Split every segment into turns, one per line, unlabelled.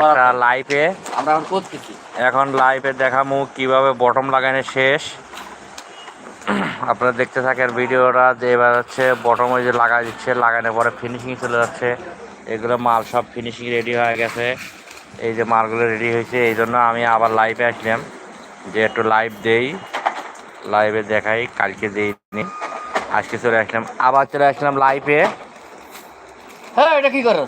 একটা লাইভে
আমরা এখন করতেছি।
এখন লাইভে দেখামু কীভাবে বটম লাগানো শেষ। আপনারা দেখতে থাকেন ভিডিওটা যে এবার হচ্ছে বটম ওই যে লাগা দিচ্ছে লাগানোর পরে ফিনিশিং চলে যাচ্ছে। এগুলো মাল সব ফিনিশিং রেডি হয়ে গেছে। এই যে মালগুলো রেডি হয়েছে এই জন্য আমি আবার লাইভে আসলাম। যে একটু লাইভ দেই লাইভে দেখাই কালকে দিইনি আজকে চলে আসলাম আবার চলে আসলাম লাইভে
হ্যাঁ এটা কি করো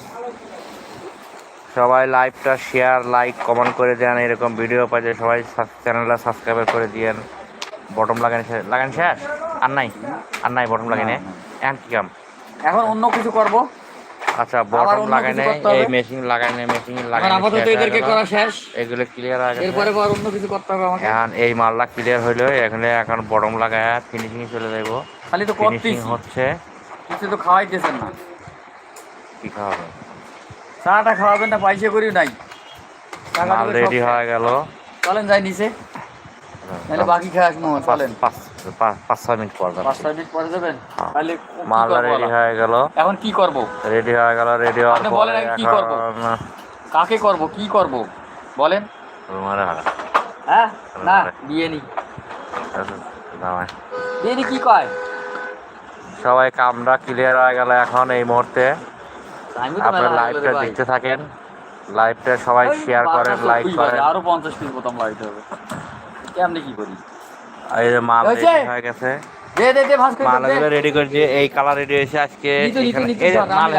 সবাই লাইভটা শেয়ার লাইক কমেন্ট করে দেন এরকম ভিডিও পাইলে সবাই চ্যানেলটা সাবস্ক্রাইব করে দিয়েন। বটম লাগানো শেষ লাগানো শেষ? আর নাই? আর নাই বটম লাগানে? এখন কি কাম?
এখন অন্য কিছু করব।
আচ্ছা বটম লাগানে? এই মেশিন লাগানে মেশিন লাগানে
আপাতত এদেরকে করা শেষ।
এগুলো ক্লিয়ার গেছে।
এরপরে আবার অন্য কিছু করতে হবে আমাকে।
এখন এই মালটা ক্লিয়ার হইল এখানে এখন বটম লাগায় ফিনিশিং চলে যাব
খালি তো করতেছি।
হচ্ছে।
কিছু তো খাওয়াইতেছেন না।
কি খাওয়াবে?
চাটা খাওয়াবেন না পয়সা করিও নাই।
মাল রেডি হয়ে গেল।
চলেন যাই নিচে। নাহলে বাকি খেয়ে আসব চলেন।
পাঁচ ছয় মিনিট পর
পাঁচ ছয় মিনিট পরে যাবেন?
হ্যাঁ।
তাহলে করব
রেডি হয়ে গেল।
এখন কি করব?
রেডি হয়ে গেল রেডি হওয়ার
আপনি বলেন কি করব? কাকে করব কি করব? বলেন।
তোমার
হ্যাঁ? না। বিয়ে নি। বিয়ে কি কয়?
সবাই কামরা ক্লিয়ার হয়ে গেল এখন এই মুহূর্তে। আপনার
মেলা
লাইভটা দেখতে থাকেন। লাইভটা সবাই শেয়ার করেন লাইক করেন।
আরও পঞ্চাশ পিস বোতাম লাইট হবে। কেমনে কি করি?
এই যে মাল রেডি হয়ে গেছে।
দে দে দে ভাস্কর করে দে।
রেডি করেছে এই কালার রেডি হয়েছে আজকে এই যে মাল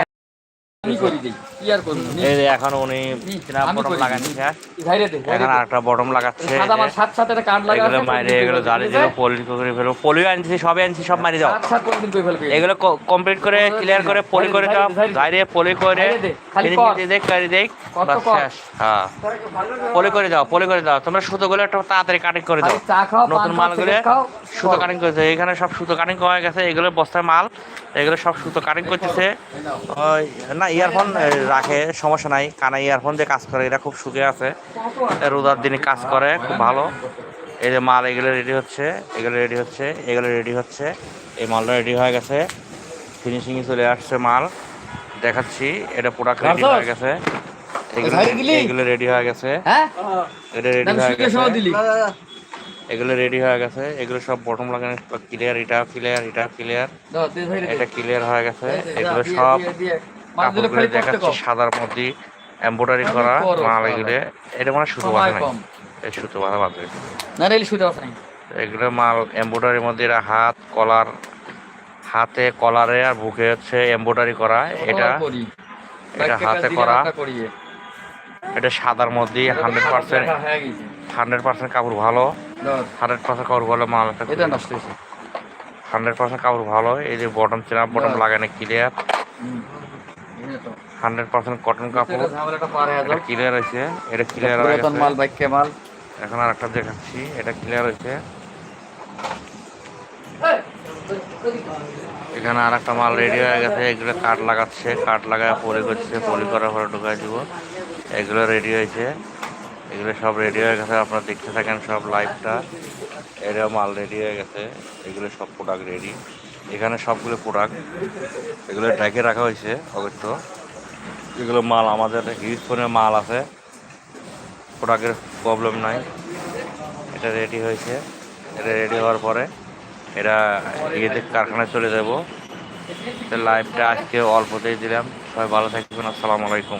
এখন উনি
নি,
বটম লাগাচ্ছে
নি। ভাইরে দে ভাইরে
এখন আরেকটা বটম লাগাচ্ছে
সাদা আমার সাত সাত একটা
এগুলো মাইরে এগুলো জালি দিল পলি করে ফেলব পলিও আনছি সবই আনছি সব মারি দাও।
সাত সাত কোনদিন করে ফেলবে?
এগুলো কমপ্লিট করে ক্লিয়ার করে পলি করে দাও বাইরে পলি করে
বাইরে দে, খালি
finishing
কর।
দিয়ে দেখ করে দেখ
কত
বাস
কর?
শেষ হ্যাঁ। পলি করে দাও পলি করে দাও তোমরা সুতোগুলো একটু তাড়াতাড়ি কাটিং করে দাও। নতুন মালগুলো সুতো
কর।
কাটিং করেছে এখানে সব সুতো কাটিং হয়ে গেছে এগুলো বস্তায় মাল এগুলো সব সুতো কাটিং করতেছে। না ইয়ারফোন রাখে সমস্যা নাই। কানা ইয়ারফোন দিয়ে কাজ করে এটা খুব সুখে আছে। রোদার দিনে কাজ করে খুব ভালো। এই যে মাল এগুলো রেডি হচ্ছে এগুলো রেডি হচ্ছে এগুলো রেডি হচ্ছে। এই মালটা রেডি হয়ে গেছে। ফিনিশিংয়ে চলে আসছে মাল। দেখাচ্ছি এটা প্রোডাক্ট রেডি হয়ে গেছে। এগুলো রেডি হয়ে গেছে।
হ্যাঁ?
এটা রেডি হয়ে গেছে। এগুলো রেডি হয়ে গেছে। এগুলো সব বটম লাগানো ক্লিয়ার এটা ক্লিয়ার এটা ক্লিয়ার। এটা ক্লিয়ার হয়ে গেছে। এগুলো সব কাপড়গুলো দেখাচ্ছি। সাদার মধ্যে এমব্রয়ডারি করা
করো,
মাল
করো।
এটা মানে সুতো বাঁধা নাই। এই সুতো বাঁধা বাঁধবে
না রেল শুতে আছে নাই।
এগুলো মাল এমব্রয়ডারির মধ্যে এটা হাত কলার হাতে কলারে আর বুকে হচ্ছে এমব্রয়ডারি করা। এটা এটা হাতে করা। এটা সাদার মধ্যে হান্ড্রেড পার্সেন্ট। হান্ড্রেড পার্সেন্ট কাপড় ভালো। হান্ড্রেড পার্সেন্ট কাপড় ভালো মাল
এটা নষ্ট হয়েছে।
হান্ড্রেড পার্সেন্ট কাপড় ভালো। এই যে বটম চেনা বটম লাগানো ক্লিয়ার। হান্ড্রেড পার্সেন্ট কটন কাপড়।
এটা পার।
ক্লিয়ার হয়েছে। এটা ক্লিয়ার
পুরাতন মাল বাইকে মাল।
এখন আর একটা দেখাচ্ছি। এটা ক্লিয়ার হয়েছে। এখানে আর একটা মাল রেডি হয়ে গেছে। এগুলো কাঠ লাগাচ্ছে। কাঠ লাগায় পলি করছে। পলি করার পরে ঢুকাই দিব। এগুলো রেডি হয়েছে। এগুলো সব রেডি হয়ে গেছে। আপনারা দেখতে থাকেন সব লাইভটা এটা মাল রেডি হয়ে গেছে। এগুলো সব প্রোডাক্ট রেডি এখানে সবগুলো প্রোডাক্ট এগুলো ড্রাইকে রাখা হয়েছে অবশ্য এগুলো মাল আমাদের হিউজ ফোনের মাল আছে। প্রোডাক্টের প্রবলেম নাই। এটা রেডি হয়েছে। এটা রেডি হওয়ার পরে এটা ইয়েদের কারখানায় চলে যাব। লাইভটা আজকে অল্পতেই দিলাম। সবাই ভালো থাকবেন। আসসালামু আলাইকুম।